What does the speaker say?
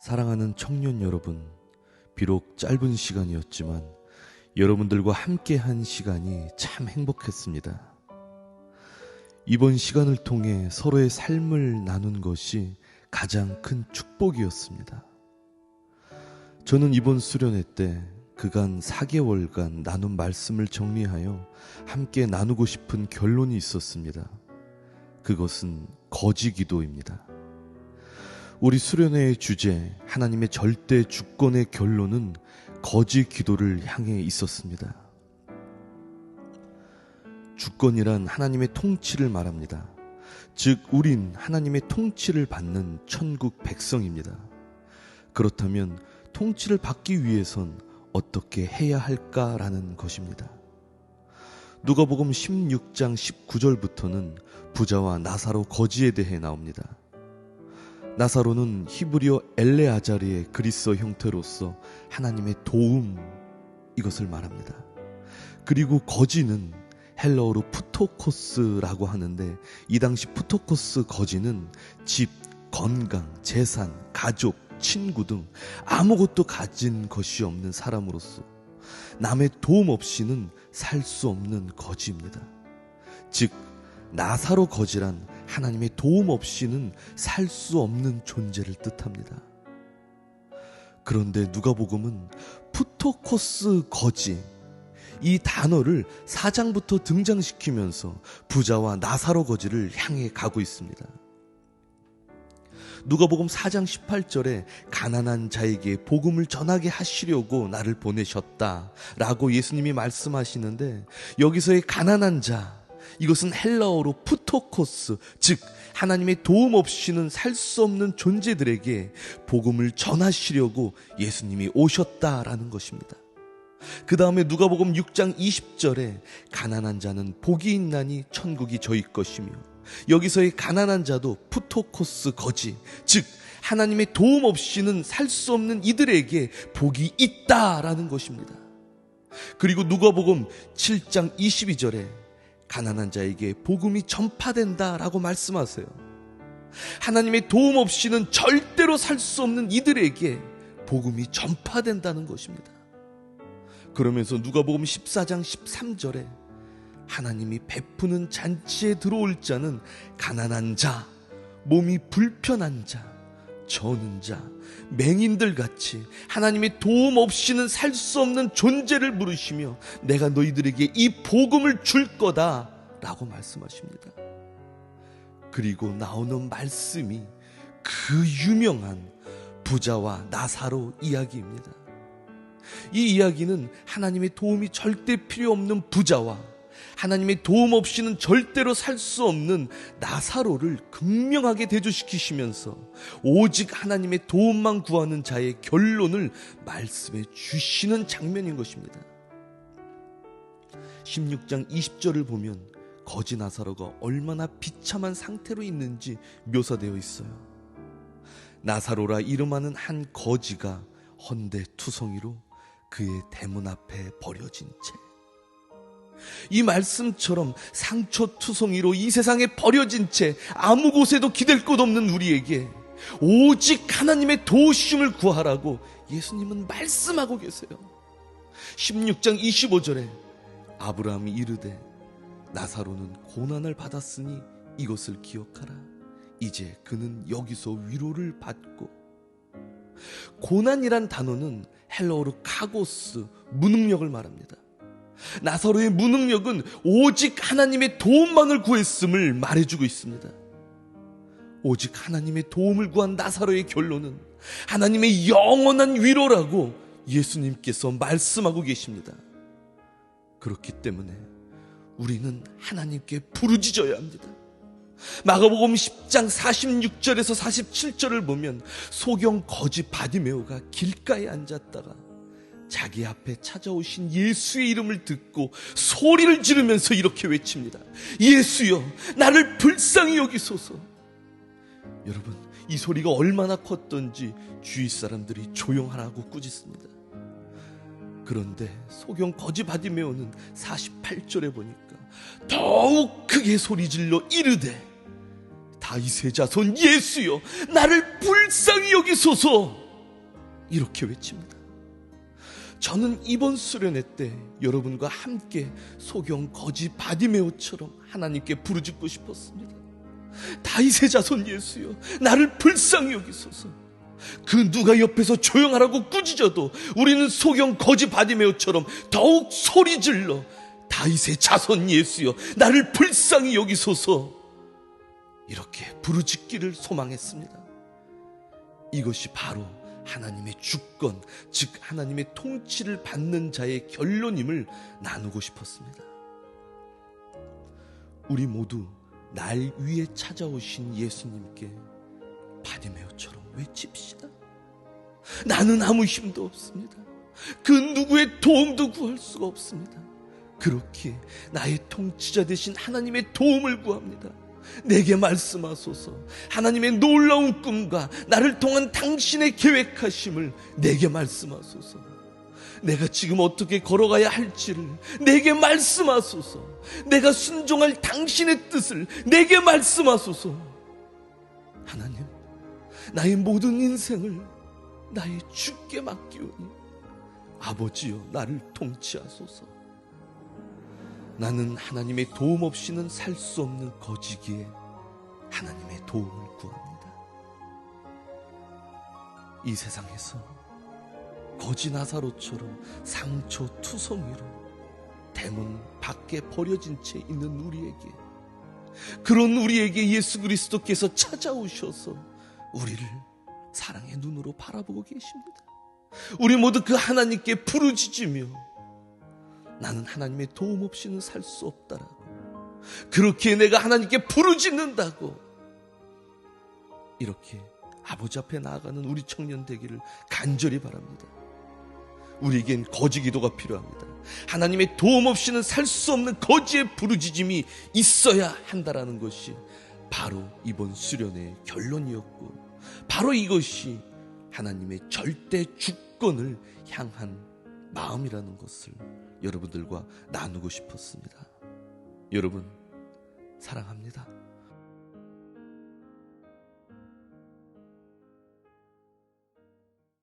사랑하는 청년 여러분, 비록 짧은 시간이었지만 여러분들과 함께 한 시간이 참 행복했습니다. 이번 시간을 통해 서로의 삶을 나눈 것이 가장 큰 축복이었습니다. 저는 이번 수련회 때 그간 4개월간 나눈 말씀을 정리하여 함께 나누고 싶은 결론이 있었습니다. 그것은 거지 기도입니다. 우리 수련회의 주제, 하나님의 절대 주권의 결론은 거지 기도를 향해 있었습니다. 주권이란 하나님의 통치를 말합니다. 즉, 우린 하나님의 통치를 받는 천국 백성입니다. 그렇다면 통치를 받기 위해선 어떻게 해야 할까라는 것입니다. 누가복음 16장 19절부터는 부자와 나사로 거지에 대해 나옵니다. 나사로는 히브리어 엘레아자리의 그리스어 형태로서 하나님의 도움 이것을 말합니다. 그리고 거지는 헬러어로 푸토코스라고 하는데 이 당시 푸토코스 거지는 집, 건강, 재산, 가족, 친구 등 아무것도 가진 것이 없는 사람으로서 남의 도움 없이는 살 수 없는 거지입니다. 즉 나사로 거지란 하나님의 도움 없이는 살 수 없는 존재를 뜻합니다. 그런데 누가복음은 푸토코스 거지 이 단어를 사장부터 등장시키면서 부자와 나사로 거지를 향해 가고 있습니다. 누가복음 4장 18절에 가난한 자에게 복음을 전하게 하시려고 나를 보내셨다라고 예수님이 말씀하시는데 여기서의 가난한 자 이것은 헬라어로 푸토코스, 즉 하나님의 도움 없이는 살 수 없는 존재들에게 복음을 전하시려고 예수님이 오셨다라는 것입니다. 그 다음에 누가복음 6장 20절에 가난한 자는 복이 있나니 천국이 저희 것이며 여기서의 가난한 자도 푸토코스 거지, 즉 하나님의 도움 없이는 살 수 없는 이들에게 복이 있다라는 것입니다. 그리고 누가복음 7장 22절에 가난한 자에게 복음이 전파된다라고 말씀하세요. 하나님의 도움 없이는 절대로 살 수 없는 이들에게 복음이 전파된다는 것입니다. 그러면서 누가복음 14장 13절에 하나님이 베푸는 잔치에 들어올 자는 가난한 자, 몸이 불편한 자, 저는 자, 맹인들 같이 하나님의 도움 없이는 살 수 없는 존재를 부르시며 내가 너희들에게 이 복음을 줄 거다 라고 말씀하십니다. 그리고 나오는 말씀이 그 유명한 부자와 나사로 이야기입니다. 이 이야기는 하나님의 도움이 절대 필요 없는 부자와 하나님의 도움 없이는 절대로 살 수 없는 나사로를 극명하게 대조시키시면서 오직 하나님의 도움만 구하는 자의 결론을 말씀해 주시는 장면인 것입니다. 16장 20절을 보면 거지 나사로가 얼마나 비참한 상태로 있는지 묘사되어 있어요. 나사로라 이름하는 한 거지가 헌데 투성이로 그의 대문 앞에 버려진 채. 이 말씀처럼 상처투성이로 이 세상에 버려진 채 아무 곳에도 기댈 곳 없는 우리에게 오직 하나님의 도우심을 구하라고 예수님은 말씀하고 계세요. 16장 25절에 아브라함이 이르되 나사로는 고난을 받았으니 이것을 기억하라. 이제 그는 여기서 위로를 받고 고난이란 단어는 헬러어로 카고스, 무능력을 말합니다. 나사로의 무능력은 오직 하나님의 도움만을 구했음을 말해주고 있습니다. 오직 하나님의 도움을 구한 나사로의 결론은 하나님의 영원한 위로라고 예수님께서 말씀하고 계십니다. 그렇기 때문에 우리는 하나님께 부르짖어야 합니다. 마가복음 10장 46절에서 47절을 보면 소경 거지 바디메오가 길가에 앉았다가 자기 앞에 찾아오신 예수의 이름을 듣고 소리를 지르면서 이렇게 외칩니다. 예수여, 나를 불쌍히 여기소서. 여러분, 이 소리가 얼마나 컸던지 주위 사람들이 조용하라고 꾸짖습니다. 그런데 소경 거지 바디메오는 48절에 보니까 더욱 크게 소리 질러 이르되 다윗의 자손 예수여 나를 불쌍히 여기소서 이렇게 외칩니다. 저는 이번 수련회 때 여러분과 함께 소경 거지 바디메오처럼 하나님께 부르짖고 싶었습니다. 다윗의 자손 예수여 나를 불쌍히 여기소서. 그 누가 옆에서 조용하라고 꾸짖어도 우리는 소경 거지 바디메오처럼 더욱 소리질러 다윗의 자손 예수여 나를 불쌍히 여기소서 이렇게 부르짖기를 소망했습니다. 이것이 바로 하나님의 주권, 즉 하나님의 통치를 받는 자의 결론임을 나누고 싶었습니다. 우리 모두 날 위에 찾아오신 예수님께 바디메오처럼 외칩시다. 나는 아무 힘도 없습니다. 그 누구의 도움도 구할 수가 없습니다. 그렇게 나의 통치자 되신 하나님의 도움을 구합니다. 내게 말씀하소서. 하나님의 놀라운 꿈과 나를 통한 당신의 계획하심을 내게 말씀하소서. 내가 지금 어떻게 걸어가야 할지를 내게 말씀하소서. 내가 순종할 당신의 뜻을 내게 말씀하소서. 하나님, 나의 모든 인생을 나의 주께 맡기오니 아버지여 나를 통치하소서. 나는 하나님의 도움 없이는 살 수 없는 거지기에 하나님의 도움을 구합니다. 이 세상에서 거지 나사로처럼 상처 투성이로 대문 밖에 버려진 채 있는 우리에게 그런 우리에게 예수 그리스도께서 찾아오셔서 우리를 사랑의 눈으로 바라보고 계십니다. 우리 모두 그 하나님께 부르짖으며 나는 하나님의 도움 없이는 살 수 없다라고. 그렇게 내가 하나님께 부르짖는다고. 이렇게 아버지 앞에 나아가는 우리 청년 되기를 간절히 바랍니다. 우리에겐 거지 기도가 필요합니다. 하나님의 도움 없이는 살 수 없는 거지의 부르짖음이 있어야 한다라는 것이 바로 이번 수련의 결론이었고, 바로 이것이 하나님의 절대 주권을 향한 마음이라는 것을 여러분들과 나누고 싶었습니다. 여러분, 사랑합니다.